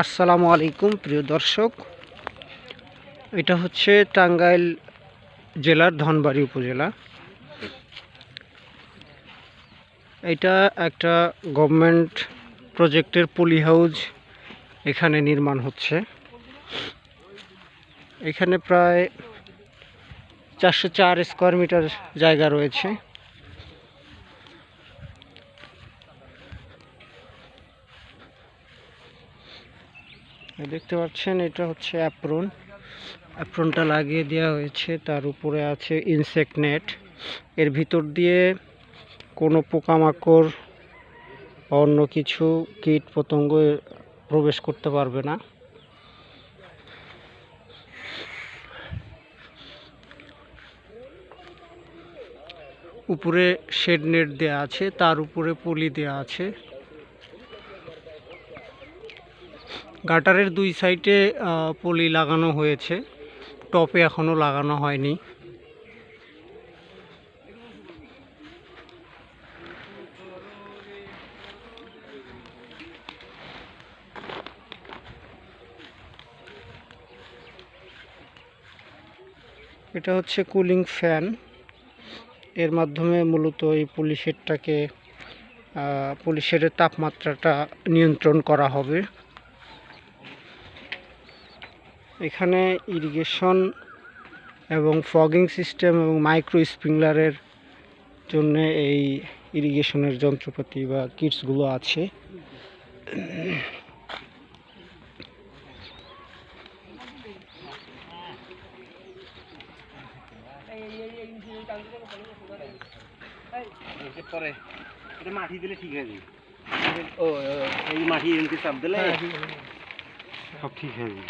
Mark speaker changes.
Speaker 1: আসসালামু আলাইকুম, প্রিয় দর্শক। এটা হচ্ছে টাঙ্গাইল জেলার ধনবাড়ি উপজেলা। এটা একটা গভর্নমেন্ট প্রজেক্টের পলি হাউস এখানে নির্মাণ হচ্ছে। এখানে প্রায় চারশো চার স্কোয়ার মিটার জায়গা রয়েছে। দেখতে পাচ্ছেন, এটা হচ্ছে অ্যাপ্রন অ্যাপ্রনটা লাগিয়ে দেওয়া হয়েছে, তার উপরে আছে ইনসেক্ট নেট এর ভিতর দিয়ে কোনো পোকামাকড় অন্য কিছু কীট পতঙ্গ প্রবেশ করতে পারবে না। উপরে শেড নেট দেওয়া আছে, তার উপরে পলি দেওয়া আছে। গাটারের দুই সাইডে পলি লাগানো হয়েছে। টপে এখনও লাগানো হয়নি। এটা হচ্ছে কুলিং ফ্যান। এর মাধ্যমে মূলত এই পুলিশেরটাকে পুলিশের তাপমাত্রাটা নিয়ন্ত্রণ করা হবে। এখানে ইরিগেশন এবং ফগিং সিস্টেম এবং মাইক্রো স্প্রিংলারের জন্য এই ইরিগেশনের যন্ত্রপাতি বা কিটসগুলো আছে।
Speaker 2: মাটি দিলে ঠিক আছে ও এই মাটি চাপ দিলে সব ঠিক হয়ে যাবে।